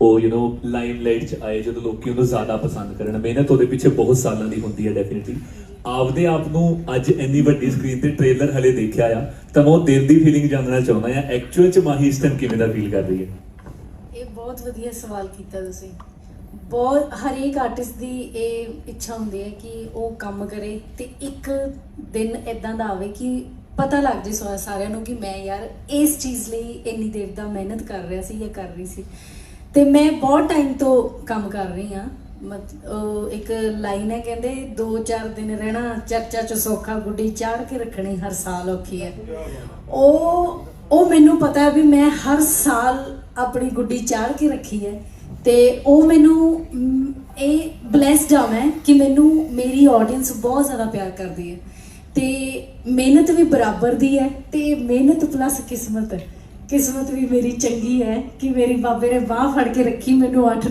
ਉਹ you know limelight 'ਚ ਆਏ ਜਦੋਂ ਲੋਕੀ ਉਹਨੂੰ ਜ਼ਿਆਦਾ ਪਸੰਦ ਕਰਨ। ਮਿਹਨਤ ਉਹਦੇ ਪਿੱਛੇ ਬਹੁਤ ਸਾਲਾਂ ਦੀ ਹੁੰਦੀ ਹੈ ਡੈਫੀਨਿਟਲੀ ਆਪਦੇ ਆਪ ਨੂੰ ਅੱਜ ਇੰਨੀ ਵੱਡੀ ਸਕਰੀਨ ਤੇ ਟ੍ਰੇਲਰ ਹਲੇ ਦੇਖਿਆ ਆ, ਤਾਂ ਮੈਂ ਉਹ ਦਿਲ ਦੀ ਫੀਲਿੰਗ ਜਾਣਨਾ ਚਾਹੁੰਦਾ ਆ ਐਕਚੁਅਲ 'ਚ ਮਾਹੀ ਇਸ ਟਾਈਮ ਕਿਵੇਂ ਦਾ ਫੀਲ ਕਰ ਰਹੀ ਹੈ? ਇਹ ਬਹੁਤ ਵਧੀਆ ਸਵਾਲ ਕੀਤਾ ਤੁਸੀਂ। ਬਹੁਤ, ਹਰੇਕ ਆਰਟਿਸਟ ਦੀ ਇਹ ਇੱਛਾ ਹੁੰਦੀ ਹੈ ਕਿ ਉਹ ਕੰਮ ਕਰੇ ਤੇ ਇੱਕ ਦਿਨ ਇਦਾਂ ਦਾ ਆਵੇ ਕਿ ਪਤਾ ਲੱਗ ਜੇ ਸਾਰਿਆਂ ਨੂੰ ਕਿ ਮੈਂ ਯਾਰ ਇਸ ਚੀਜ਼ ਲਈ ਇੰਨੀ ਦੇਰ ਦਾ ਮਿਹਨਤ ਕਰ ਰਿਹਾ ਸੀ ਜਾਂ ਕਰ ਰਹੀ ਸੀ। ਤੇ ਮੈਂ ਬਹੁਤ ਟਾਈਮ ਤੋਂ ਕੰਮ ਕਰ ਰਹੀ ਹਾਂ। ਮਤ- ਇੱਕ ਲਾਈਨ ਹੈ, ਕਹਿੰਦੇ 2-4 ਦਿਨ ਰਹਿਣਾ, ਚਰਚਾ ਚ ਸੌਖਾ ਗੁੱਡੀ ਚਾੜ ਕੇ ਰੱਖਣੀ ਹਰ ਸਾਲ ਔਖੀ ਹੈ। ਉਹ ਉਹ ਮੈਨੂੰ ਪਤਾ ਹੈ ਵੀ ਮੈਂ ਹਰ ਸਾਲ ਆਪਣੀ ਗੁੱਡੀ ਚਾੜ ਕੇ ਰੱਖੀ ਹੈ ਤੇ ਉਹ ਮੈਨੂੰ ਇਹ ਬlesed ਆ ਮੈਂ ਕਿ ਮੈਨੂੰ ਮੇਰੀ ਆਡੀਅנס ਬਹੁਤ ਜ਼ਿਆਦਾ ਪਿਆਰ ਕਰਦੀ ਹੈ। ਤੇ ਮਿਹਨਤ ਵੀ ਬਰਾਬਰ ਦੀ ਹੈ ਤੇ ਮਿਹਨਤ ਪਲੱਸ ਕਿਸਮਤ। ਕਿਸਮਤ ਵੀ ਮੇਰੀ ਚੰਗੀ ਹੈ ਕਿ ਮੇਰੀ ਬਾਬੇ ਨੇ ਬਾਹ ਫੜ ਕੇ ਰੱਖੀ, ਮੈਨੂੰ ਅੱਠ